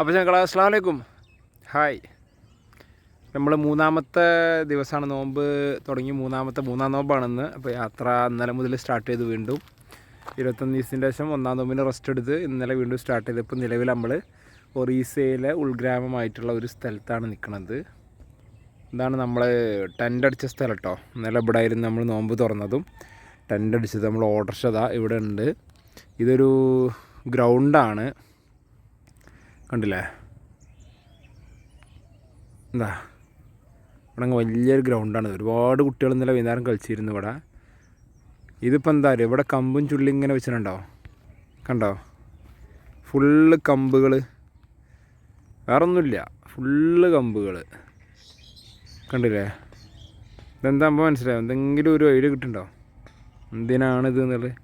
അപ്പോൾ ഞങ്ങൾ അസ്സാം വലൈക്കും ഹായ്. നമ്മൾ മൂന്നാമത്തെ ദിവസമാണ് നോമ്പ് തുടങ്ങി. മൂന്നാമത്തെ മൂന്നാം നോമ്പാണെന്ന്. അപ്പോൾ യാത്ര ഇന്നലെ മുതൽ സ്റ്റാർട്ട് ചെയ്ത് വീണ്ടും. ഇരുപത്തൊന്ന് ദിവസത്തിന്റെ ശേഷം ഒന്നാം നോമ്പിന് റെസ്റ്റ് എടുത്ത് ഇന്നലെ വീണ്ടും സ്റ്റാർട്ട് ചെയ്ത് ഇപ്പോൾ നിലവിൽ നമ്മൾ ഒറീസയിലെ ഉൾഗ്രാമമായിട്ടുള്ള ഒരു സ്ഥലത്താണ് നിൽക്കുന്നത് ഇതാണ് നമ്മൾ ടെന്റ് അടിച്ച സ്ഥലം കേട്ടോ ഇന്നലെ ഇവിടെ ആയിരുന്നു നമ്മൾ നോമ്പ് തുറന്നതും. ടെന്റ് അടിച്ചത് നമ്മൾ ഓർഡർ ചെയ്താൽ ഇവിടെ ഉണ്ട്. ഇതൊരു ഗ്രൗണ്ടാണ് കണ്ടില്ലേ? എന്താ? ഇവിടെ അങ്ങ് വലിയൊരു ഗ്രൗണ്ടാണ്. ഒരുപാട് കുട്ടികൾ ഇന്നലെ വൈകുന്നേരം കളിച്ചിരുന്നു ഇവിടെ. ഇതിപ്പോൾ എന്താ പറയുക ഇവിടെ കമ്പും ചുള്ളി ഇങ്ങനെ വെച്ചിട്ടുണ്ടോ? കണ്ടോ? ഫുള്ള് കമ്പുകൾ വേറൊന്നുമില്ല. ഫുള്ള് കമ്പുകൾ കണ്ടില്ലേ? ഇതെന്താ അപ്പോൾ മനസ്സിലായോ? എന്തെങ്കിലും ഒരു ഐഡിയ കിട്ടുന്നുണ്ടോ? എന്തിനാണിത് എന്നുള്ളത്?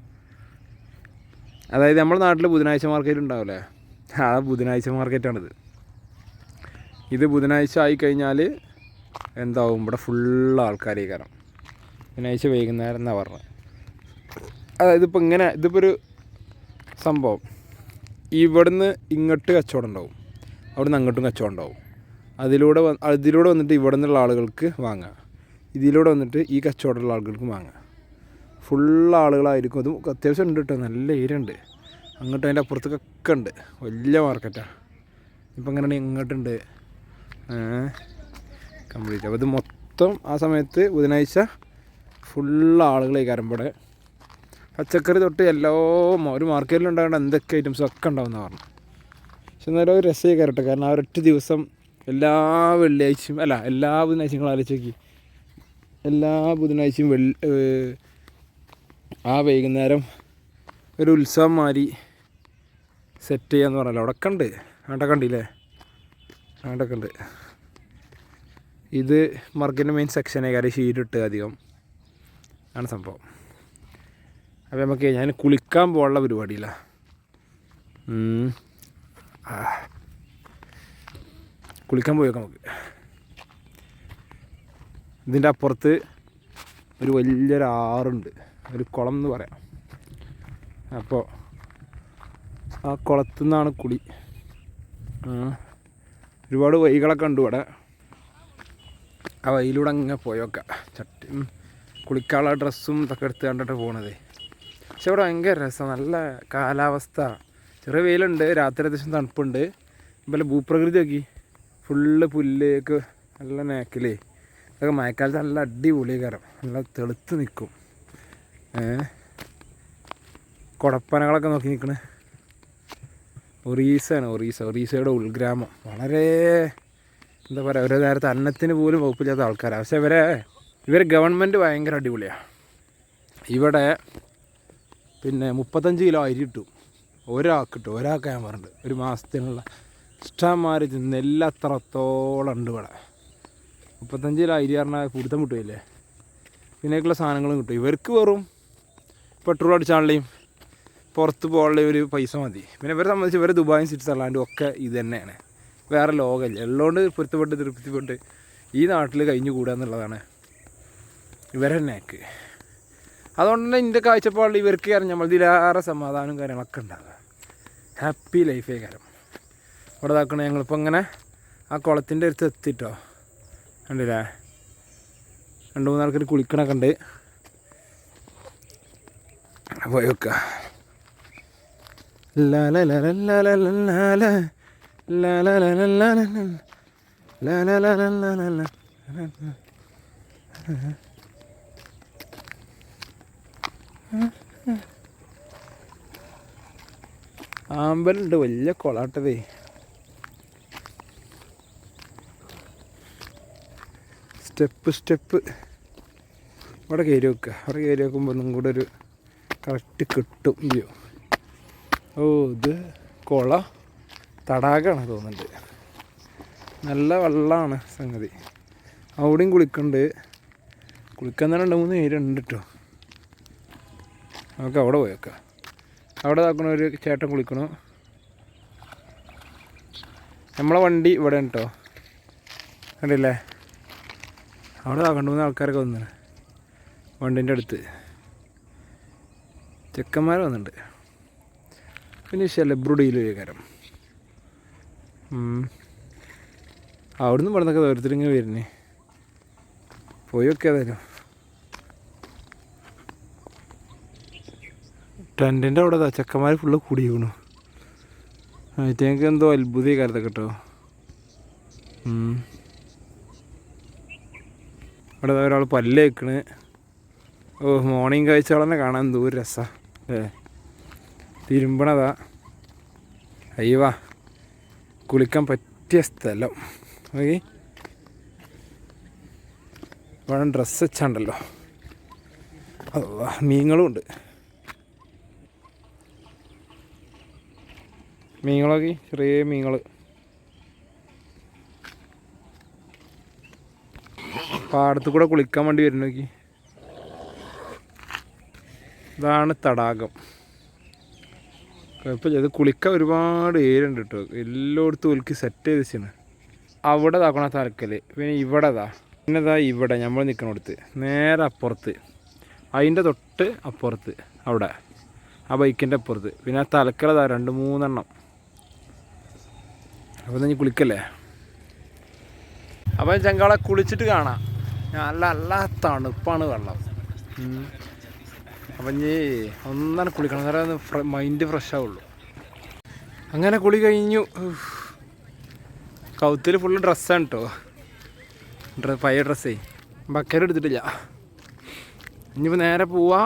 അതായത് നമ്മുടെ നാട്ടിൽ ബുധനാഴ്ച മാർക്കറ്റ് ഉണ്ടാവില്ലേ? ആ ബുധനാഴ്ച മാർക്കറ്റാണിത്. ഇത് ബുധനാഴ്ച ആയിക്കഴിഞ്ഞാൽ എന്താവും? ഇവിടെ ഫുള്ള് ആൾക്കാരെ കാരണം. ബുധനാഴ്ച വൈകുന്നേരം എന്നാണ് പറഞ്ഞത് അതായത് ഇപ്പോൾ ഇങ്ങനെ ഇതിപ്പോൾ ഒരു സംഭവം. ഇവിടുന്ന് ഇങ്ങോട്ട് കച്ചവടം ഉണ്ടാവും. അവിടുന്ന് അങ്ങോട്ടും കച്ചവടം ഉണ്ടാവും. അതിലൂടെ അതിലൂടെ വന്നിട്ട് ഇവിടെ നിന്നുള്ള ആളുകൾക്ക് വാങ്ങാം. ഇതിലൂടെ വന്നിട്ട് ഈ കച്ചവടമുള്ള ആളുകൾക്ക് വാങ്ങാം. ഫുൾ ആളുകളായിരിക്കും. അതും അത്യാവശ്യം ഉണ്ട് കേട്ടോ നല്ല ഏരിയ ഉണ്ട്. അങ്ങോട്ട് അതിന്റെ അപ്പുറത്തേക്കൊക്കെ ഉണ്ട്. വലിയ മാർക്കറ്റാണ് ഇപ്പം ഇങ്ങനെ ഇങ്ങോട്ടുണ്ട്? കംപ്ലീറ്റ് അപ്പോൾ ഇത് മൊത്തം ആ സമയത്ത് ബുധനാഴ്ച ഫുള്ള് ഈ കരമ്പട. പച്ചക്കറി തൊട്ട് എല്ലാ ഒരു മാർക്കറ്റിൽ ഉണ്ടാകേണ്ട എന്തൊക്കെ ഐറ്റംസും ഒക്കെ ഉണ്ടാവുന്ന പറഞ്ഞു പക്ഷെ എന്നാലും ഒരു രസമായി കയറട്ടെ. കാരണം ആ ഒരൊറ്റ ദിവസം എല്ലാ വെള്ളിയാഴ്ചയും അല്ല എല്ലാ ബുധനാഴ്ചയും ആലോചിച്ച് നോക്കി എല്ലാ ബുധനാഴ്ചയും വെള്ളി ആ വൈകുന്നേരം ഒരു ഉത്സവം മാതിരി സെറ്റ് ചെയ്യാന്ന് പറഞ്ഞല്ലോ. അവിടെ കണ്ട് അവിടെ കണ്ടില്ലേ? അവിടെ കണ്ട് ഇത് മർഗിന്റെ മെയിൻ സെക്ഷനെ കാര്യം ഷീറ്റിട്ട് അധികം. ആണ് സംഭവം. അപ്പോൾ നമുക്ക് ഞാൻ കുളിക്കാൻ പോകാനുള്ള പരിപാടിയില്ല. കുളിക്കാൻ പോയേക്കാം നമുക്ക്. ഇതിന്റെ അപ്പുറത്ത് ഒരു വലിയൊരു ആറുണ്ട്. ഒരു കുളം എന്ന് പറയാം. അപ്പോൾ ആ കുളത്തു നിന്നാണ് കുളി. ഒരുപാട് വൈകളൊക്കെ ഉണ്ട് ഇവിടെ. ആ വൈയിലൂടെ അങ്ങനെ പോയൊക്കെ ചട്ടി കുളിക്കാനുള്ള ഡ്രസ്സും ഇതൊക്കെ എടുത്ത് കണ്ടിട്ട് പോണത്. പക്ഷെ ഇവിടെ ഭയങ്കര രസം നല്ല കാലാവസ്ഥ. ചെറിയ വെയിലുണ്ട് രാത്രി അത്യാവശ്യം തണുപ്പുണ്ട്. ഇപ്പം ഭൂപ്രകൃതി നോക്കി. ഫുള്ള് പുല്ലേക്ക് നല്ല നേക്കലേ ഇതൊക്കെ മഴക്കാലത്ത് നല്ല അടിപൊളി കയറും നല്ല തെളുത്ത് നിൽക്കും ഏ? കുടപ്പനകളൊക്കെ നോക്കി നിൽക്കണേ ഒറീസയാണ് ഒറീസ ഒറീസയുടെ ഉൾഗ്രാമം. വളരെ എന്താ പറയുക ഓരോ നേരത്തെ അന്നത്തിന് പോലും വകുപ്പില്ലാത്ത ആൾക്കാരാണ് പക്ഷെ ഇവരെ ഇവർ ഗവൺമെന്റ് ഭയങ്കര അടിപൊളിയാണ് ഇവിടെ പിന്നെ മുപ്പത്തഞ്ച് കിലോ അരി കിട്ടും. ഒരാൾക്ക് കിട്ടും ഒരാൾക്ക് ഞാൻ പറഞ്ഞിട്ട് ഒരു മാസത്തിനുള്ള ഇഷ്ടംമാര് നെല്ല് അത്രത്തോളം ഉണ്ട് ഇവിടെ. മുപ്പത്തഞ്ച് കിലോ അരി പറഞ്ഞാൽ പിടുത്തം കിട്ടുമല്ലേ പിന്നേക്കുള്ള സാധനങ്ങളും കിട്ടും. ഇവർക്ക് വെറും പെട്രോൾ അടിച്ചാളുടെയും പുറത്ത് പോകാനുള്ള ഒരു പൈസ മതി. പിന്നെ ഇവരെ സംബന്ധിച്ച് ഇവരെ ദുബായും സ്വിറ്റ്സർലാൻഡും ഒക്കെ ഇത് തന്നെയാണ്. വേറെ ലോകമില്ല. ഉള്ളതുകൊണ്ട് പൊരുത്തപ്പെട്ട് തൃപ്തിപ്പെട്ട് ഈ നാട്ടിൽ കഴിഞ്ഞു കൂടുക എന്നുള്ളതാണ് ഇവരെന്നെക്ക് നേക്ക് അതുകൊണ്ട് തന്നെ എന്റെ കാഴ്ചപ്പാടിൽ ഇവർക്ക് കാരണം നമ്മളതിലേറെ സമാധാനവും കാര്യങ്ങളൊക്കെ ഉണ്ടാകുക ഹാപ്പി ലൈഫേ കാര്യം ഇവിടെ ഇതാക്കണേ ഞങ്ങളിപ്പോൾ ഇങ്ങനെ ആ കുളത്തിന്റെ അടുത്ത് എത്തിട്ടോ. കണ്ടില്ലേ? രണ്ട് മൂന്ന് കുളിക്കണൊക്കെ ഉണ്ട്. പോയി വെക്കുക ആമ്പലുണ്ട് വലിയ കൊളാട്ടതേ. Step step. ഇവിടെ കയറി വെക്കുക അവിടെ കയറി വെക്കുമ്പോൾ ഒന്നും കൂടെ ഒരു കറക്റ്റ് കിട്ടും വ്യൂ. ഓ ഇത് കുള തടാകമാണ് തോന്നുന്നുണ്ട്. നല്ല വെള്ളമാണ് സംഗതി. അവിടെയും കുളിക്കുന്നുണ്ട് കുളിക്കാൻ തന്നെ രണ്ട് മൂന്ന് ഉണ്ട് കേട്ടോ നമുക്ക് അവിടെ പോയേക്കാം അവിടെ നോക്കണ ഒരു ചേട്ടൻ കുളിക്കണു. നമ്മളെ വണ്ടി ഇവിടെ കേട്ടോ കണ്ടില്ലേ? അവിടെ രണ്ട് മൂന്ന് ആൾക്കാരൊക്കെ വന്നു വണ്ടിന്റെ അടുത്ത്. ചെക്കന്മാർ വന്നിട്ടുണ്ട് പിന്നെ ശലബ്രുടയിലൊരു കരം നിന്ന് പറഞ്ഞൊക്കെ ഓരോരുത്തരിങ്ങ് വരുന്നേ. പോയി ഒക്കെ തരും ടെന്റിന്റെ അവിടെ ചെക്കന്മാർ ഫുള്ള് കൂടി വീണു അയറ്റങ്ങൾക്ക് എന്തോ അത്ഭുതമായ കാര്യത്തൊക്കെ കേട്ടോ. അവിടെ ഒരാൾ പല്ല് വെക്കണേ ഓ മോർണിംഗ് കഴിച്ച ആളെന്നെ കാണാൻ എന്തോ ഒരു രസമാണ് ഏ തിരുമ്പണതാ. അയ്യവാ കുളിക്കാൻ പറ്റിയ സ്ഥലം. ഓക്കെ ഇവിടെ ഡ്രസ്സ് വെച്ചാണ്ടല്ലോ. അല്ലാ മീനുകളും ഉണ്ട്. മീനുകളൊക്കെ ചെറിയ മീനുകൾ പാടത്ത് കൂടെ കുളിക്കാൻ വേണ്ടി വരുന്നോക്കി ഇതാണ് തടാകം. കുഴപ്പമില്ല. ഇത് കുളിക്കാൻ ഒരുപാട് ഏരിയ ഉണ്ട് കേട്ടോ എല്ലായിടത്തും ഒലിക്ക് സെറ്റ് ചെയ്ത് വെച്ചാണ് അവിടെ താക്കണ തലക്കൽ പിന്നെ ഇവിടെ താ പിന്നെ താ ഇവിടെ നമ്മൾ നിൽക്കണടുത്ത് നേരെ അപ്പുറത്ത്. അതിന്റെ തൊട്ട് അപ്പുറത്ത്. അവിടെ. ആ ബൈക്കിന്റെ അപ്പുറത്ത്. പിന്നെ ആ തലക്കലതാ രണ്ട് മൂന്നെണ്ണം. അപ്പോൾ ഇനി കുളിക്കല്ലേ? അപ്പം ചങ്കാളെ കുളിച്ചിട്ട് കാണാം. നല്ല നല്ല തണുപ്പാണ് വെള്ളം. അപ്പം ഇനി ഒന്നാണ് കുളിക്കണം. കാരണം മൈൻഡ് ഫ്രഷ് ആവുള്ളൂ. അങ്ങനെ കുളി കഴിഞ്ഞു. കൗത്തിൽ ഫുള്ള് ഡ്രസ്സാണ് കേട്ടോ ഡ്ര പഴയ ഡ്രസ്സേ ബക്കറ്റ് എടുത്തിട്ടില്ല. ഇനിയിപ്പോൾ നേരെ പോവാ.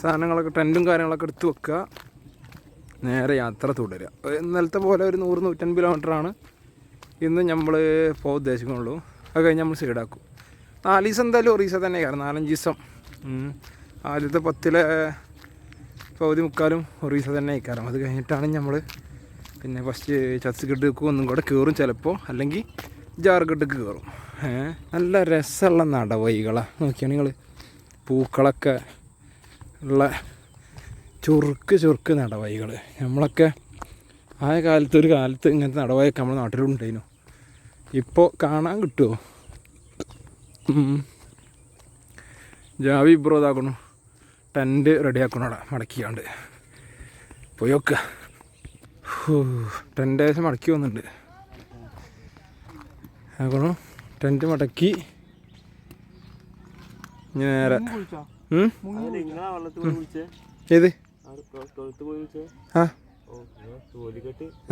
സാധനങ്ങളൊക്കെ ടെന്റും കാര്യങ്ങളൊക്കെ എടുത്ത് വെക്കുക. നേരെ യാത്ര തുടരുക. ഇന്നലത്തെ പോലെ ഒരു നൂറ് നൂറ്റൻപത് കിലോമീറ്ററാണ് ഇന്ന് നമ്മൾ പോകാൻ ഉദ്ദേശിക്കുന്നുള്ളൂ. അത് കഴിഞ്ഞ് നമ്മൾ സൈഡാക്കും നാല് ദിവസം എന്തായാലും ഒറീസ തന്നെ കാരണം നാലഞ്ച് ദിവസം. ആദ്യത്തെ പത്തിലെ പകുതി മുക്കാലും ഒറീസ തന്നെ അയക്കാറ് അത് കഴിഞ്ഞിട്ടാണ് നമ്മൾ പിന്നെ ഫസ്റ്റ് ഛത്തീസ്ഗഡ്ക്ക് ഒന്നും കൂടെ കയറും ചിലപ്പോൾ അല്ലെങ്കിൽ ജാർഖണ്ഡക്ക് കയറും നല്ല രസമുള്ള നടവഴികളാണ് നോക്കിയാണ് നിങ്ങൾ പൂക്കളൊക്കെ ഉള്ള ചുറുക്ക് ചുറുക്ക് നടവഴികൾ നമ്മളൊക്കെ ആ കാലത്ത് ഒരു കാലത്ത് ഇങ്ങനത്തെ നടവഴിയൊക്കെ നമ്മുടെ നാട്ടിലുണ്ടായിരുന്നു ഇപ്പോൾ കാണാൻ കിട്ടുമോ ജാവി ഇബ്രോ ടെന്റ് റെഡിയാക്കണോടാ മടക്കിയാണ്ട്. പോയി നോക്കുക ടെന്റ് ഏകദേശം മടക്കി വന്നിട്ടുണ്ട്. ആക്കണം? ടെന്റ് മടക്കി. നേരെ. ഏത്? തൊഴുത്ത് പോയി വിളിച്ചേ ആ.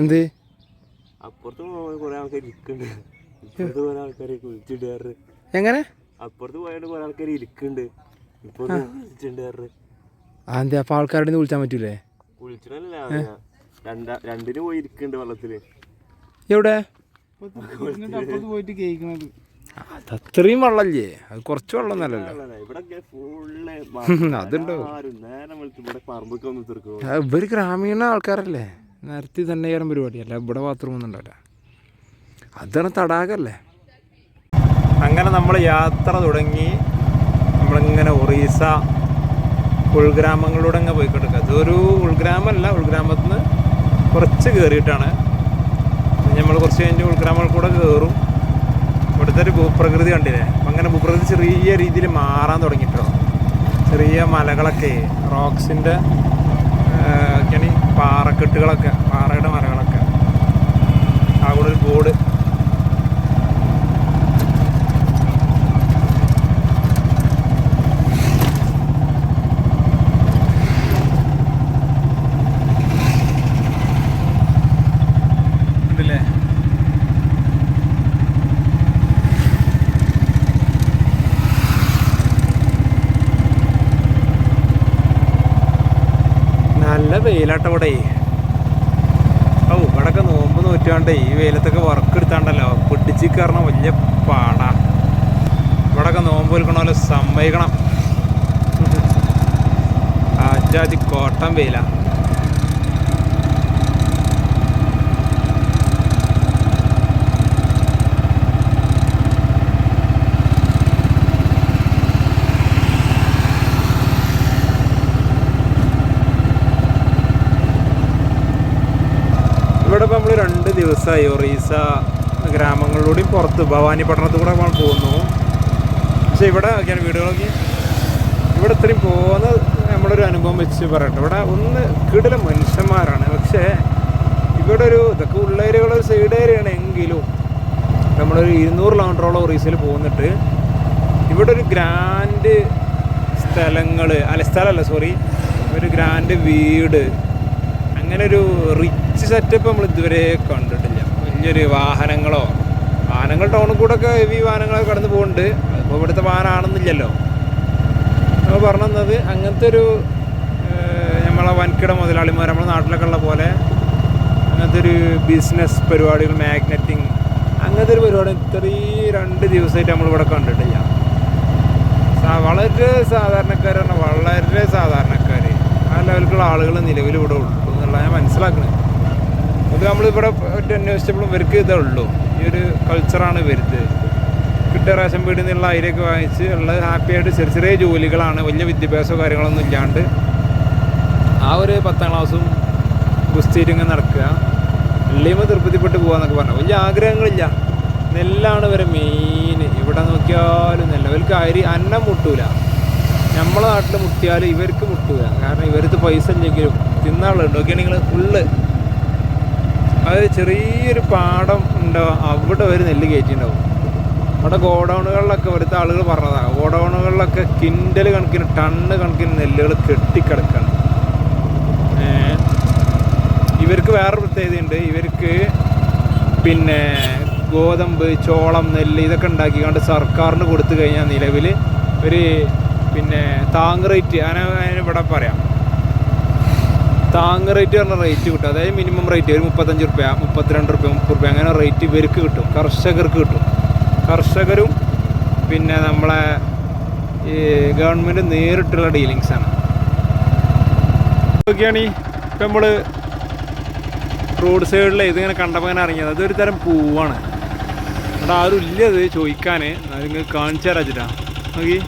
എന്ത്? അപ്പുറത്ത് കുറെ ആൾക്കാർ ഇരിക്കുന്നുണ്ട് ഇപ്പുറത്ത് കുറെ ആൾക്കാരെ കുളിച്ചിട്ടാറ് എങ്ങനെ? അപ്പുറത്ത് പോയാണ്ട് കുറെ ആൾക്കാർ ഇരിക്കുന്നുണ്ട് ഇപ്പുറത്ത് അപ്പൊ ആൾക്കാരുടെ വിളിച്ചാൻ പറ്റൂലേ? രണ്ടിന് പോയി ഇരിക്കുന്നുണ്ട് വെള്ളത്തിൽ. എവിടെ? പോയിട്ട് വെള്ളല്ലേ അത് കുറച്ച് വെള്ളം നല്ലല്ലോ അതുണ്ടോ? ഇവർ ഗ്രാമീണ ആൾക്കാരല്ലേ? നേരത്തെ തന്നെ കയറും പരിപാടിയല്ല? ഇവിടെ ബാത്റൂം ഒന്നും ഉണ്ടാവില്ല. അതാണ് തടാകല്ലേ അങ്ങനെ നമ്മൾ യാത്ര തുടങ്ങി. നമ്മളിങ്ങനെ ഒറീസ ഉൾഗ്രാമങ്ങളിലൂടെ അങ്ങ് പോയിക്കൊണ്ടിരിക്കുക അതൊരു ഉൾഗ്രാമല്ല ഉൾഗ്രാമത്തിൽ നിന്ന് കുറച്ച് കയറിയിട്ടാണ് നമ്മൾ കുറച്ച് കഴിഞ്ഞ് ഉൾഗ്രാമങ്ങൾ കൂടെ കയറും ഇവിടുത്തെ ഒരു ഭൂപ്രകൃതി കണ്ടില്ലേ? അപ്പം അങ്ങനെ ഭൂപ്രകൃതി ചെറിയ രീതിയിൽ മാറാൻ തുടങ്ങിയിട്ടോ ചെറിയ മലകളൊക്കെ റോക്സിന്റെ ഒക്കെയാണ് പാറക്കെട്ടുകളൊക്കെ പാറയുടെ മലകളൊക്കെ. ആ കൂടെ ഒരു ബോർഡ് ഉണ്ടല്ലേ നല്ല വെയിലാട്ട ഇവിടെ. ഓ ഇവിടെയൊക്കെ നോമ്പ് നൂറ്റാണ്ട് ഈ വെയിലത്തൊക്കെ വർക്ക് എടുത്താണ്ടല്ലോ. പിടിച്ച് കയറണം വലിയ പാടാ. ഇവിടെയൊക്കെ നോമ്പ് വിൽക്കണ പോലെ സമ്മതിക്കണം. ആജാതി കോട്ടം വെയില ഇവിടെ ഇപ്പം രണ്ട് ദിവസമായി ഒറീസ ഗ്രാമങ്ങളിലൂടെയും പുറത്ത് ഭവാനി പട്ടണത്തിൽ കൂടെ നമ്മൾ പോകുന്നു. പക്ഷെ ഇവിടെ ഒക്കെയാണ് വീടുകളൊക്കെ ഇവിടെ ഇത്രയും പോകുന്ന നമ്മളൊരു അനുഭവം വെച്ച് പറയട്ടെ. ഇവിടെ ഒന്ന് കിടില മനുഷ്യന്മാരാണ്. പക്ഷേ ഇവിടെ ഒരു ഇതൊക്കെ ഉള്ള സൈഡ് ഏരിയയാണ് എങ്കിലും നമ്മളൊരു ഇരുന്നൂറ് കിലോമീറ്ററോളം ഒറീസയിൽ പോകുന്നിട്ട് ഇവിടെ ഒരു ഗ്രാൻഡ് സ്ഥലങ്ങൾ അല്ല സ്ഥലമല്ല സോറി ഒരു ഗ്രാൻഡ് വീട് അങ്ങനെ ഒരു റിച്ച് സെറ്റപ്പ് നമ്മൾ ഇതുവരെ കണ്ടിട്ടില്ല. വലിയൊരു വാഹനങ്ങളോ വാഹനങ്ങൾ ടൗണിൽ കൂടെ ഒക്കെ ഹെവി വാഹനങ്ങളൊക്കെ കടന്നു പോകുന്നുണ്ട് അതിപ്പോൾ ഇവിടുത്തെ വാഹനമാണെന്നില്ലല്ലോ നമ്മൾ പറഞ്ഞു തന്നത് അങ്ങനത്തെ ഒരു നമ്മളെ വൻകിട മുതലാളിമാർ നമ്മുടെ നാട്ടിലൊക്കെ ഉള്ള പോലെ അങ്ങനത്തെ ഒരു ബിസിനസ് പരിപാടികൾ മാഗ്നറ്റിങ് അങ്ങനത്തെ ഒരു പരിപാടി ഇത്രയും രണ്ട് ദിവസമായിട്ട് നമ്മളിവിടെ കണ്ടിട്ടില്ല. വളരെ സാധാരണക്കാരാണ് വളരെ സാധാരണക്കാർ ആ ലെവലിലുള്ള ആളുകൾ നിലവിൽ ഇവിടെ ഉള്ളൂ എന്നുള്ള ഞാൻ മനസ്സിലാക്കുന്നത് അത് നമ്മളിവിടെ അന്വേഷിച്ചപ്പോഴും ഇവർക്ക് ഇതേ ഉള്ളൂ. ഈ ഒരു കൾച്ചറാണ് വരുത്ത് കിട്ടിയ റേഷൻ വീടിൽ നിന്നുള്ള അരിയൊക്കെ വാങ്ങിച്ച് ഉള്ള ഹാപ്പി ആയിട്ട് ചെറിയ ചെറിയ ജോലികളാണ്. വലിയ വിദ്യാഭ്യാസമോ കാര്യങ്ങളൊന്നും ഇല്ലാണ്ട് ആ ഒരു പത്താം ക്ലാസ്സും ഗുസ്തിരിങ്ങ് നടക്കുക. എള്ളിയുമ്പോൾ തൃപ്തിപ്പെട്ട് പോകാന്നൊക്കെ പറഞ്ഞു. വലിയ ആഗ്രഹങ്ങളില്ല. നെല്ലാണ് ഇവരെ മെയിൻ ഇവിടെ നോക്കിയാലും നെല്ല്. ഇവർക്ക് അരി അന്നം മുട്ടൂല. നമ്മളെ നാട്ടിൽ മുട്ടിയാൽ ഇവർക്ക് മുട്ടൂല. കാരണം ഇവർക്ക് പൈസ ഇല്ലെങ്കിലും തിന്നാളുണ്ട് നോക്കിയാണെങ്കിൽ ഫുള്ള് അത് ചെറിയൊരു പാടം ഉണ്ടാവും അവിടെ ഒരു നെല്ല് കയറ്റിണ്ടാവും അവിടെ ഗോഡൗണുകളിലൊക്കെ ഇവിടുത്തെ ആളുകൾ പറഞ്ഞതാണ് ഗോഡൗണുകളിലൊക്കെ കിൻഡൽ കണക്കിന് ടണ്ണ് കണക്കിന് നെല്ലുകൾ കെട്ടിക്കിടക്കാണ്. ഇവർക്ക് വേറെ പ്രത്യേകതയുണ്ട്. ഇവർക്ക് പിന്നെ ഗോതമ്പ് ചോളം നെല്ല് ഇതൊക്കെ ഉണ്ടാക്കിക്കാണ്ട് സർക്കാരിന് കൊടുത്തു കഴിഞ്ഞാൽ നിലവിൽ ഒരു പിന്നെ താങ് റേറ്റ് അങ്ങനെ ഇവിടെ പറയാം. താങ് റേറ്റ് പറഞ്ഞ റേറ്റ് കിട്ടും. അതായത് മിനിമം റേറ്റ് ഒരു മുപ്പത്തഞ്ച് റുപ്യ മുപ്പത്തിരണ്ട് റുപ്യ മുപ്പത് റുപ്യ അങ്ങനെ റേറ്റ് ഇവർക്ക് കിട്ടും. കർഷകർക്ക് കിട്ടും. കർഷകരും പിന്നെ നമ്മളെ ഈ ഗവൺമെന്റ് നേരിട്ടുള്ള ഡീലിങ്സ് ആണ്. നോക്കിയാണ് ഇപ്പം നമ്മൾ റോഡ് സൈഡിൽ ഇതിങ്ങനെ കണ്ടപ്പോൾ ഇങ്ങനെ ഇറങ്ങിയത്. അതൊരു തരം പൂവാണ്. അവിടെ ആരും ഇല്ല അത് ചോദിക്കാൻ നിങ്ങൾ കാണിച്ചു തരാം നോക്കി.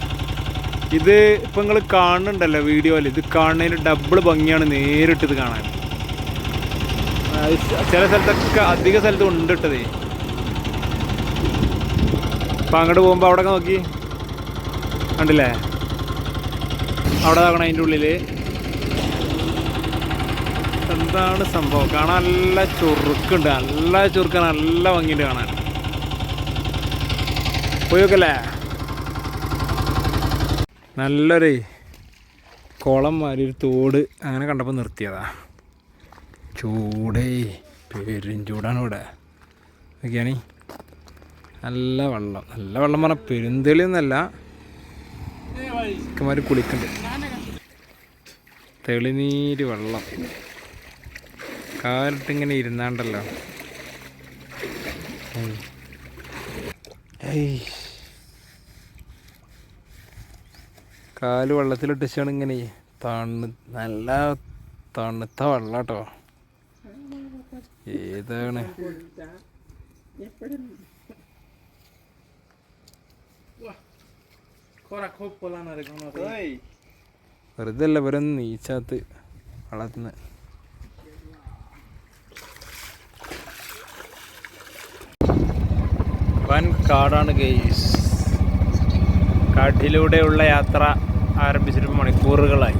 ഇത് ഇപ്പം നിങ്ങൾ കാണുന്നുണ്ടല്ലോ വീഡിയോയിൽ ഇത് കാണുന്നതിന് ഡബിൾ ഭംഗിയാണ് നേരിട്ട് ഇത് കാണാൻ ചില സ്ഥലത്തൊക്കെ അധിക സ്ഥലത്ത് ഉണ്ടിട്ടതേ അപ്പം അങ്ങോട്ട് പോകുമ്പോൾ അവിടെ നോക്കി. കണ്ടില്ലേ? അവിടെ നോക്കണം അതിന്റെ ഉള്ളിൽ എന്താണ് സംഭവം? കാണാൻ നല്ല ചുറുക്കുണ്ട്. നല്ല ചുറുക്ക് നല്ല ഭംഗിയുണ്ട് കാണാൻ. പോയോക്കല്ലേ നല്ലൊരു കുളം മാതിരി ഒരു തോട് അങ്ങനെ കണ്ടപ്പോൾ നിർത്തിയതാ. ചൂടേ പെരും ചൂടാണ് ഇവിടെ. ഇതൊക്കെയാണ്. നല്ല വെള്ളം. നല്ല വെള്ളം പറഞ്ഞാൽ പെരുന്തളി ഒന്നല്ല ഇക്കമാര് കുളിക്കുന്നുണ്ട് തെളിനീര് വെള്ളം. കാലിട്ടിങ്ങനെ ഇരുന്നാണ്ടല്ലോ. ഏയ്. ഏയ്. കാൽ വെള്ളത്തിലിട്ടിച്ചാണ് ഇങ്ങനെ തണു നല്ല തണുത്ത വെള്ളം കേട്ടോ ഏതാണ്? വെറുതെ അല്ല ഇവരൊന്ന് നീച്ചാത്ത് വളർത്തുന്ന വൻ കാടാണ് ഗെയ്സ് കാട്ടിലൂടെയുള്ള യാത്ര ആരംഭിച്ചിട്ട് മണിക്കൂറുകളായി.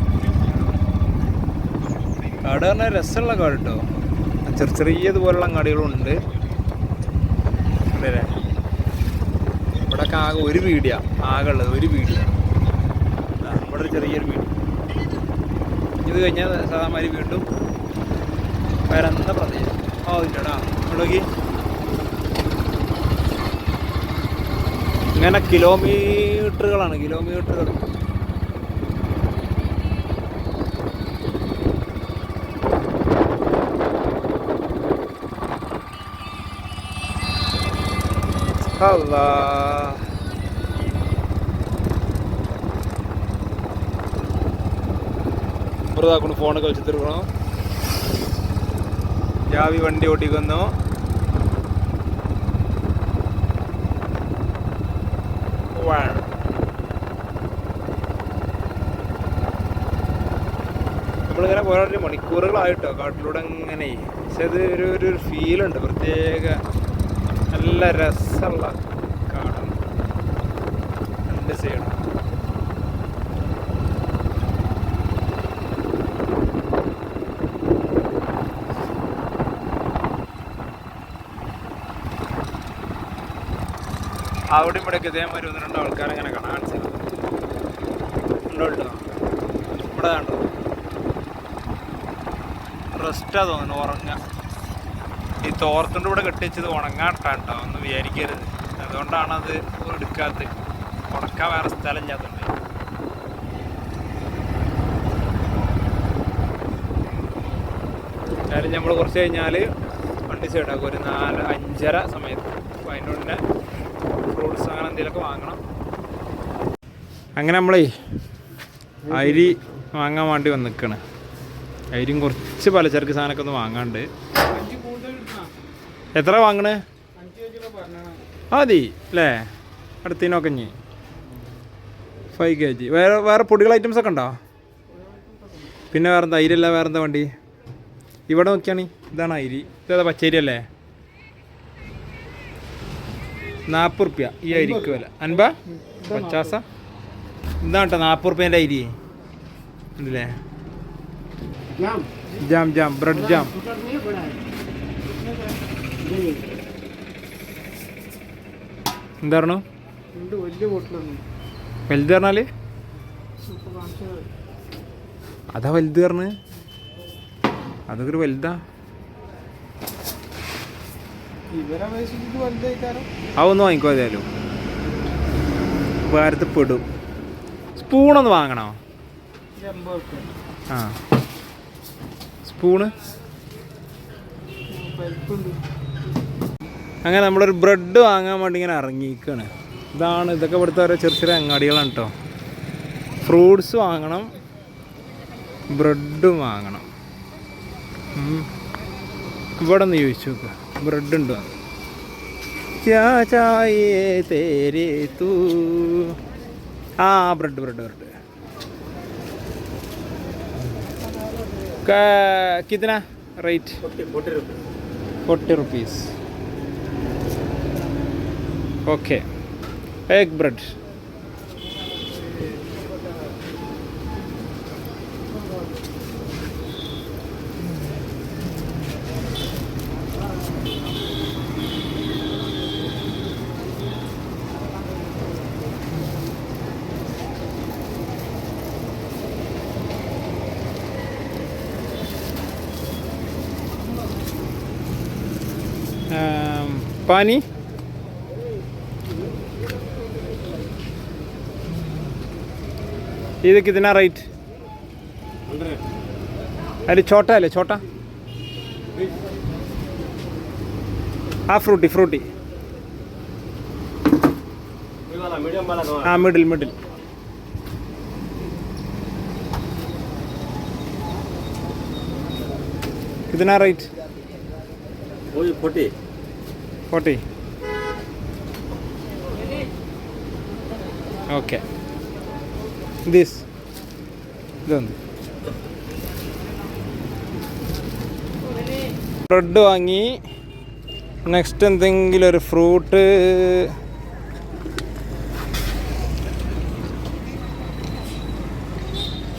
കാട് പറഞ്ഞാൽ രസമുള്ള കാട് കേട്ടോ ചെറിയ ചെറിയതുപോലുള്ള അങ്ങാടികളുണ്ട്. ഇവിടെ ആകെ ഒരു വീടിയാ ആകെ ഉള്ളത് ഒരു വീടിയാ ഇവിടെ ഒരു ചെറിയൊരു വീട് ഇത് കഴിഞ്ഞാൽ സാധാരണ വീണ്ടും പരന്ന പ്രദേശം. ഓ ഇല്ലടാ ഇങ്ങനെ കിലോമീറ്ററുകളാണ് കിലോമീറ്ററുകൾ അല്ലാ ഇപ്പുറത്താക്കുന്നു ഫോൺ കളിച്ച് തീർക്കണോ? ജാവി വണ്ടി ഓട്ടിക്കുന്നു Wow. നമ്മളിങ്ങനെ പോരാടി മണിക്കൂറുകളായിട്ടോ കാട്ടിലൂടെ അങ്ങനെ പക്ഷെ അത് ഒരു ഒരു ഫീലുണ്ട് പ്രത്യേക നല്ല ഉള്ള കാടാണ് രണ്ട് സൈഡും. അവിടെ ഇവിടെയൊക്കെ ഇതേമാതിരി ഒന്ന് രണ്ട് ആൾക്കാരെ അങ്ങനെ കാണാൻ സാധിക്കും. ഇവിടെ കണ്ടോ? റെസ്റ്റാ തോന്നുന്നു ഉറങ്ങാ ഈ തോർത്തിന്റെ കൂടെ കെട്ടിച്ചത് ഉണങ്ങാട്ടാട്ടോ ഒന്ന് വിചാരിക്കരുത്. അതുകൊണ്ടാണ് അത് എടുക്കാത്തത് ഉണക്കാൻ വേറെ സ്ഥലം സ്ഥലമില്ലാത്തതുണ്ട് എന്തായാലും നമ്മൾ കുറച്ച് കഴിഞ്ഞാൽ വണ്ടി സൈഡാക്കും ഒരു നാല് അഞ്ചര സമയത്ത്. അപ്പോൾ അതിന്റെ ഫ്രൂട്ട്സ് അങ്ങനെ എന്തെങ്കിലുമൊക്കെ വാങ്ങണം. അങ്ങനെ നമ്മളേ അരി വാങ്ങാൻ വേണ്ടി വന്ന് നിൽക്കണ് അരിയും കുറച്ച് പലചരക്ക് സാധനമൊക്കെ ഒന്ന് വാങ്ങാണ്ട്. എത്ര വാങ്ങണേ? മതി അല്ലേ അടുത്തതിനൊക്കെ ഇനി. ഫൈവ് കെ ജി വേറെ വേറെ പൊടികൾ ഐറ്റംസ് ഒക്കെ ഉണ്ടോ? പിന്നെ വേറെ എന്താ അരിയല്ല വേറെ എന്താ വണ്ടി? ഇവിടെ നോക്കിയാണ്. ഇതാണ് അരി. ഇതേതാ പച്ചരി അല്ലേ? നാൽപ്പത് റുപ്യ. ഈ അരിക്ക് വില. അൻപ പച്ചാസ? ഇതാണ് കേട്ടോ നാൽപ്പത് റുപ്യേന്റെ അരി. ഉണ്ടല്ലേ ജാം. Jam bread jam. എന്താ പറഞ്ഞു വലുത് പറഞ്ഞാൽ? അതാ വലുത് പറഞ്ഞ്. അതൊക്കെ ഒരു വലുതാ. ആ ഒന്ന് വാങ്ങിക്കോ ഏതായാലും. വേരത്ത് പെടും. സ്പൂണൊന്ന് വാങ്ങണോ? ആ. സ്പൂണ് അങ്ങനെ നമ്മളൊരു ബ്രെഡ് വാങ്ങാൻ വേണ്ടി ഇങ്ങനെ ഇറങ്ങിയിരിക്കുകയാണ്. ഇതാണ് ഇതൊക്കെ ഇവിടുത്തെ ഓരോ ചെറിയ ചെറിയ അങ്ങാടികളാണ് കേട്ടോ ഫ്രൂട്ട്സ് വാങ്ങണം ബ്രെഡും വാങ്ങണം. ഇവിടെ നിന്ന് ചോദിച്ചു നോക്കുക ബ്രെഡ് ഉണ്ടോ? ക്യാ ആ ബ്രെഡ് ബ്രെഡ് ബ്രെഡ് कितना rate forty rupees okay egg bread पानी ये कितना रेट अरे छोटा है ले छोटा हाँ फ्रूटी फ्रूटी हाँ मिडिल मिडिल कितना rate forty forty okay okay. This ഇതൊന്ന് ബ്രെഡ് വാങ്ങി. നെക്സ്റ്റ് എന്തെങ്കിലും ഒരു ഫ്രൂട്ട്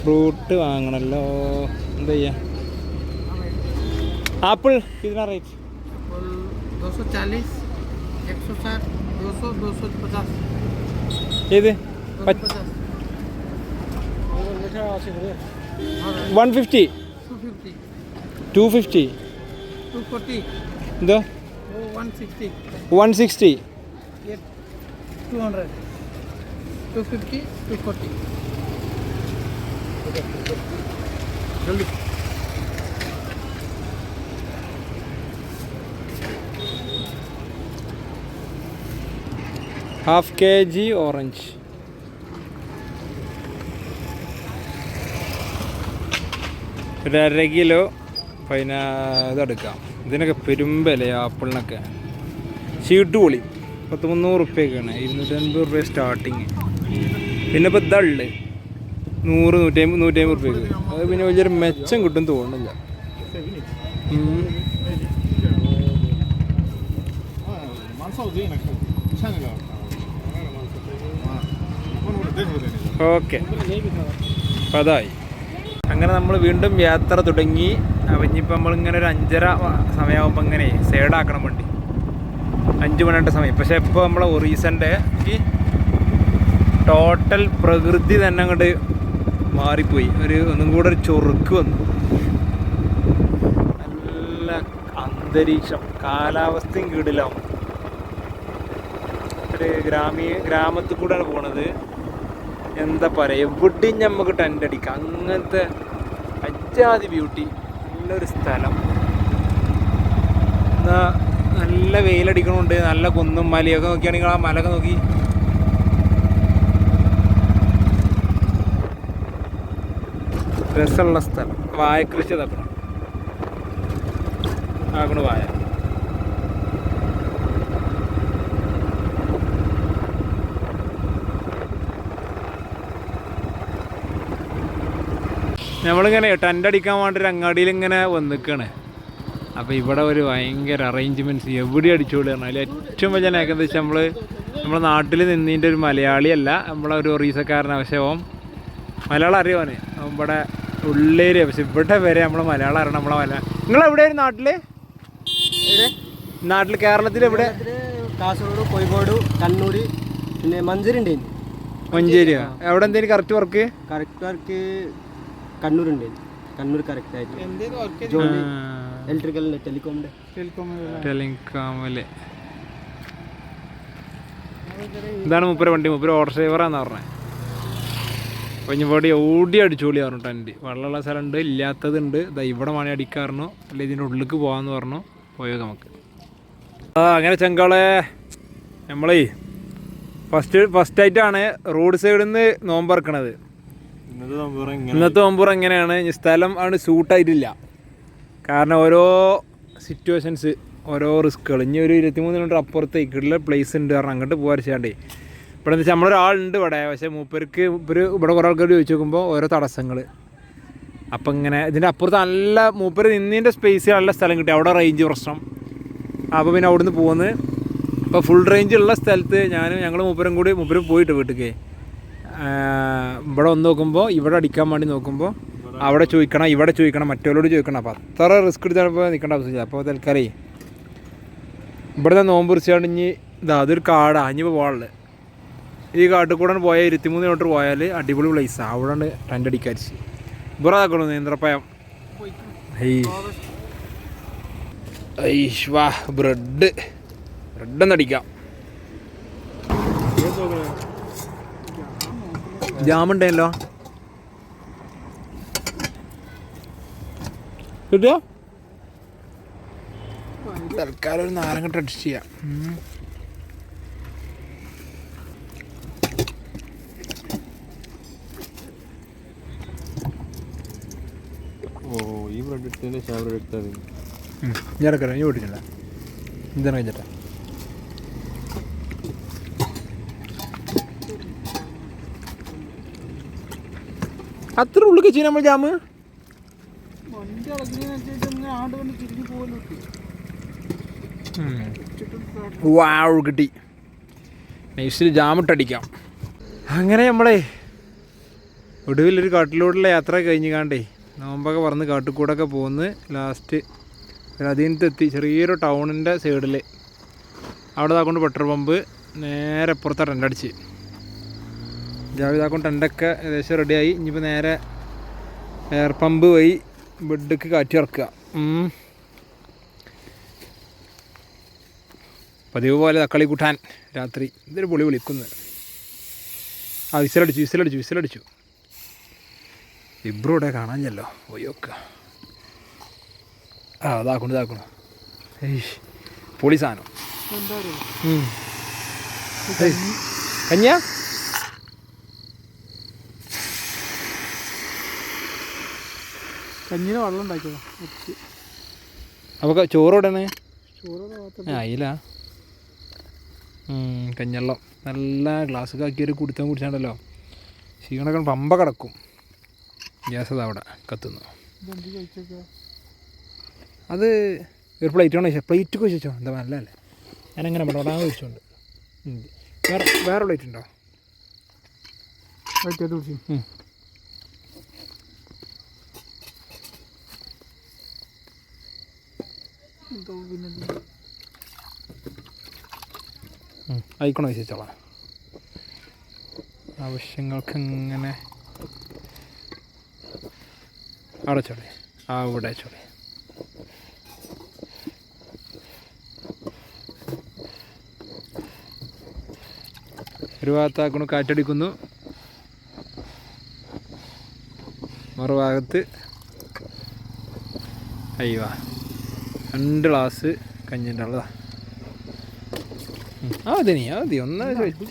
ഫ്രൂട്ട് വാങ്ങണല്ലോ. എന്താ ചെയ്യാ? ആപ്പിൾ ഇതിനാ റേറ്റ് और one fifty two fifty one sixty half K G orange ഒരു അര കിലോ പിന്നെ ഇതെടുക്കാം. ഇതിനൊക്കെ പെരുമ്പല്ലേ ആപ്പിളിനൊക്കെ. ഷീട്ട് പൊളി പത്ത് മുന്നൂറ് റുപ്യൊക്കെയാണ് ഇരുന്നൂറ്റൻപത് റുപ്യ സ്റ്റാർട്ടിങ് പിന്നെ ഇപ്പോൾ ഇതുള്ളു. നൂറ് നൂറ്റമ്പത് നൂറ്റമ്പത് റുപ്യക്ക്. അത് പിന്നെ വലിയൊരു മെച്ചം കിട്ടും തോന്നുന്നില്ല. ഓക്കെ. അതായി. അങ്ങനെ നമ്മൾ വീണ്ടും യാത്ര തുടങ്ങി. അപ്പം ഇനിയിപ്പോൾ നമ്മളിങ്ങനെ ഒരു അഞ്ചര സമയമാകുമ്പോൾ ഇങ്ങനെ സൈഡാക്കണം വണ്ടി. അഞ്ച് മണിയുടെ സമയം. പക്ഷേ ഇപ്പോൾ നമ്മളെ ഒറീസന്റെ ടോട്ടൽ പ്രകൃതി തന്നെ അങ്ങോട്ട് മാറിപ്പോയി. ഒരു ഒന്നും കൂടെ ഒരു ചൊറുക്ക് വന്നു. നല്ല അന്തരീക്ഷം. കാലാവസ്ഥയും കീടിലാവും. ഒരു ഗ്രാമീയ ഗ്രാമത്തിൽ കൂടെയാണ് പോണത്. എന്താ പറയുക എവിടെയും നമുക്ക് ടെന്റ് അടിക്കാം. അങ്ങനത്തെ അജാതി ബ്യൂട്ടി. നല്ലൊരു സ്ഥലം. നല്ല വെയിലടിക്കണുണ്ട് നല്ല കുന്നും മലയൊക്കെ നോക്കിയാണെങ്കിൽ ആ മലയൊക്കെ നോക്കി. രസമുള്ള സ്ഥലം. വായ കൃഷി തക്കണം ആക്കണു വായ. നമ്മളിങ്ങനെ ടെന്റ് അടിക്കാൻ വേണ്ടി ഒരു അങ്ങാടിയിൽ ഇങ്ങനെ വന്നിക്കണ്. അപ്പോൾ ഇവിടെ ഒരു ഭയങ്കര അറേഞ്ച്മെന്റ്സ് എവിടെ അടിച്ചോളി പറഞ്ഞാൽ ഏറ്റവും വലിയ ഏകദേശം എന്താ വെച്ചാൽ നമ്മൾ നമ്മുടെ നാട്ടിൽ നിന്നിന്റെ ഒരു മലയാളിയല്ല നമ്മളെ ഒരു ഒറീസക്കാരൻ പക്ഷേ ഓം മലയാളം അറിയുവാന് ഇവിടെ ഉള്ളേരിയ. പക്ഷെ ഇവിടെ വരെ നമ്മൾ മലയാളം അറിയണം. നമ്മളെ മലയാളം നിങ്ങൾ എവിടെയായിരുന്നു നാട്ടിൽ നാട്ടിൽ കേരളത്തിൽ എവിടെ? കാസർഗോഡ് കോഴിക്കോട് കണ്ണൂർ പിന്നെ മഞ്ചേരി ഉണ്ടായിരുന്നു മഞ്ചേരിയോ. എവിടെ എന്തെങ്കിലും correct work correct work Kannur ഉണ്ടായിരുന്നു കണ്ണൂർ കറക്റ്റ് ആയിട്ട് ജോലി. ഇലക്ട്രിക്കലിന്റെ ടെലികോമിന്റെ ടെലികോമിൽ ഇതാണ് മുപ്പര വണ്ടി. മുപ്പര ഓട്ടോ ഡ്രൈവറാന്ന് പറഞ്ഞത് അപ്പോൾ ഇനി ഇവിടെ ഓടി അടിച്ചോളി പറഞ്ഞു ടെന്റ് വെള്ളമുള്ള സ്ഥലമുണ്ട് ഇല്ലാത്തതുണ്ട്. ഇതാ ഇവിടെ മണി അടിക്കാറുന്നു. അല്ല ഇതിന്റെ ഉള്ളിലേക്ക് പോകാമെന്ന് പറഞ്ഞു. പോയോ നമുക്ക്. ആ അങ്ങനെ ചെങ്കളെ നമ്മളേ ഫസ്റ്റ് ഫസ്റ്റ് ആയിട്ടാണ് റോഡ് സൈഡിൽ നിന്ന് നോമ്പറക്കണത് ഇന്നത്തെ നോമ്പുറ എങ്ങനെയാണ്? സ്ഥലം ആണ് സൂട്ടായിട്ടില്ല കാരണം ഓരോ സിറ്റുവേഷൻസ് ഓരോ റിസ്ക്കുകൾ ഇനി ഒരു ഇരുപത്തിമൂന്ന് കിലോമീറ്റർ അപ്പുറത്തേക്കുള്ള പ്ലേസ് ഉണ്ട് കാരണം അങ്ങോട്ട് പോകാൻ വെച്ചാണ്ടേ ഇവിടെ എന്താ വെച്ചാൽ നമ്മളൊരാളുണ്ട് ഇവിടെ. പക്ഷേ മൂപ്പർക്ക് ഒരു ഇവിടെ കുറേ ആൾക്കാർ ചോദിച്ചു നോക്കുമ്പോൾ ഓരോ തടസ്സങ്ങൾ അപ്പം ഇങ്ങനെ ഇതിന്റെ അപ്പുറത്ത് നല്ല മൂപ്പർ നിന്നതിന്റെ സ്പേസ് നല്ല സ്ഥലം കിട്ടി. അവിടെ റേഞ്ച് പ്രശ്നം. അപ്പോൾ പിന്നെ അവിടുന്ന് പോകുന്നത് അപ്പോൾ ഫുൾ റേഞ്ച് ഉള്ള സ്ഥലത്ത് ഞാനും ഞങ്ങൾ മൂപ്പരും കൂടി മൂപ്പരും പോയിട്ട് വീട്ടിലേക്ക് ഇവിടെ വന്ന് നോക്കുമ്പോൾ ഇവിടെ അടിക്കാൻ വേണ്ടി നോക്കുമ്പോൾ അവിടെ ചോദിക്കണം ഇവിടെ ചോദിക്കണം മറ്റവരോട് ചോദിക്കണം. അപ്പോൾ അത്ര റിസ്ക് എടുത്തപ്പോൾ നിൽക്കേണ്ട ആവശ്യമില്ല. അപ്പോൾ തൽക്കാലേ ഇവിടെ നോമ്പ് കുറിച്ചാണ്ട് ഇനി ഇതാ അതൊരു കാടാ. ഇനി പോകാനുള്ളത് ഈ കാട്ടിൽ കൂടെ പോയാൽ ഇരുപത്തിമൂന്ന് കിലോമീറ്റർ പോയാൽ അടിപൊളി പ്ലേസാണ് അവിടെ ടെന്റ് അടിക്കാരിച്ച് ഇവിടെ ഐഷ് വാ ബ്രെഡ്. ബ്രെഡ് ഒന്നടിക്കാം ജാമുണ്ടല്ലോ. കിട്ടിയോ? തൽക്കാലം ഒരു നാരങ്ങ ടച്ച് ചെയ്യാം. ഓ ഈ ബ്രെഡ് എടുത്തതിന് ശേഷം ബ്രെഡ് എടുത്താൽ മതി. ഉം. ഞാൻ എടുക്കാം ഞാൻ ഓടിക്കണ്ട എന്താണ് കഴിഞ്ഞിട്ടാ അത്ര ഉള്ളു ചെയ്യാൻ നമ്മൾ ജാമ് വാവ് കിട്ടി. നൈസിൽ ജാമിട്ടടിക്കാം അങ്ങനെ നമ്മളെ ഒടുവിലൊരു കാട്ടിലൂടെയുള്ള യാത്ര കഴിഞ്ഞ് കാണ്ടേ നോമ്പൊക്കെ പറന്ന് കാട്ടിക്കൂടൊക്കെ പോന്ന് ലാസ്റ്റ് അതിനകത്തെത്തി ചെറിയൊരു ടൗണിന്റെ സൈഡിൽ അവിടെ താക്കൊണ്ട് പെട്രോൾ പമ്പ് നേരെ പുറത്തെ ടെന്റടിച്ച് ജാവിതാക്കൊണ്ട് ടെന്റൊക്കെ ഏകദേശം റെഡിയായി ഇനിയിപ്പോൾ നേരെ എയർ പമ്പ് വഴി ബെഡ്ക്ക് കാറ്റ് ഇറക്കുക. പതിവ് പോലെ തക്കളി കൂട്ടാൻ രാത്രി. ഇതൊരു പൊളി വിളിക്കുന്നു. ആ വിസിലടിച്ചു വിസിലടിച്ചു വിസിലടിച്ചു ഇബ്രോ ഇവിടെ കാണാഞ്ഞല്ലോ. ഒയ്യൊക്ക ആ അതാക്കണു ഇതാക്കണം. ഏയ് പൊളി സാധനം. ഉം. ഏയ്, കഞ്ഞിയാ കഞ്ഞിന് വെള്ളം ഉണ്ടാക്കിയതാ. അപ്പോൾ ചോറ് അയില. കഞ്ഞെള്ളം നല്ല ഗ്ലാസ് ആക്കി ഒരു കുടിത്താൻ കുടിച്ചാണ്ടല്ലോ. ക്ഷീണൊക്കെ പമ്പ കിടക്കും. ഗ്യാസ് അത് അവിടെ കത്തുന്നു അത് ഒരു പ്ലേറ്റ് വേണം ചോദിച്ചാൽ പ്ലേറ്റ് ചോദിച്ചോ? എന്താ നല്ലതല്ലേ? ഞാനങ്ങനെ പടപടാ ചോദിച്ചോണ്ട്. കുഴിച്ചോണ്ട് വേറെ വേറെ പ്ലേറ്റ് ഉണ്ടോ? കഴിച്ചത് കുടിച്ചു ഉം. എന്തോ പിന്നെ ആയിക്കോണോ ചോദിച്ചോളാം ആവശ്യങ്ങൾക്ക് ഇങ്ങനെ അവിടെ ചോളി ഇവിടെ ചോളി ഒരു ഭാഗത്താക്കണു കാറ്റടിക്കുന്നു. മറുഭാഗത്ത് അയ്യോ രണ്ട് ഗ്ലാസ് കഞ്ഞിന്റെ ഉള്ളതാ. ആ മതി നീ ആ മതി. ഒന്നാ ചോദിച്ചു.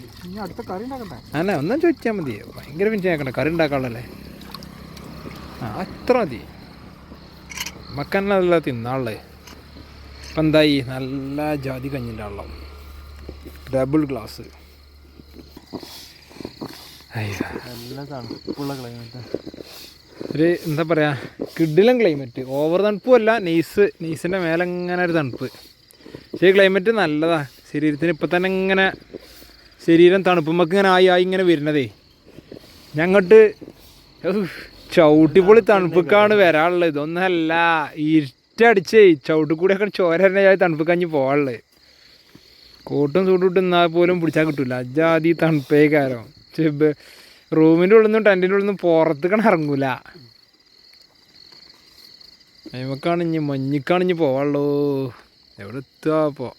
അല്ല ഒന്നും ചോദിച്ചാൽ മതി. ഭയങ്കര ഫിനിഷ് ആക്കണ്ട. കറി ഉണ്ടാക്കാനുള്ളല്ലേ ആ അത്ര മതി. മക്കനല്ല തിന്നാളേ ഇപ്പം എന്തായി? നല്ല ജാതി കഞ്ഞിന്റെ വെള്ളം ഡബിൾ ഗ്ലാസ് അയ്യോ നല്ല തണുപ്പുള്ള ക്ലൈമറ്റ് ഒരു എന്താ പറയുക കിഡിലും ക്ലൈമറ്റ് ഓവർ തണുപ്പും അല്ല നെയ്സ് നെയ്സിന്റെ മേലെ ഇങ്ങനെ ഒരു തണുപ്പ്. ഈ ക്ലൈമറ്റ് നല്ലതാണ് ശരീരത്തിന് ഇപ്പം തന്നെ ഇങ്ങനെ ശരീരം തണുപ്പുമ്പൊക്കെ ഇങ്ങനെ ആയി ആയി ഇങ്ങനെ വരുന്നതേ. ഞങ്ങട്ട് ചവിട്ടിപ്പൊളി തണുപ്പിക്കാണ് വരാനുള്ളത്. ഇതൊന്നല്ല ഇരുട്ടടിച്ചേ ചവിട്ടി കൂടെയൊക്കെ തണുപ്പ് കഞ്ഞ് പോകാനുള്ളത് കോട്ടും സൂട്ടും ഇട്ട് പോലും പിടിച്ചാൽ കിട്ടില്ല അജാതി തണുപ്പേ കാരം. റൂമിന്റെ ഉള്ളിൽ നിന്നും ടെന്റിന്റെ ഉള്ളിൽ നിന്നും പുറത്തേക്കാണ് ഇറങ്ങൂല അയമക്കാണിഞ്ഞ് മഞ്ഞിക്കാണിഞ്ഞ് പോവാള്ളൂ. എവിടെ എത്തുക അപ്പോൾ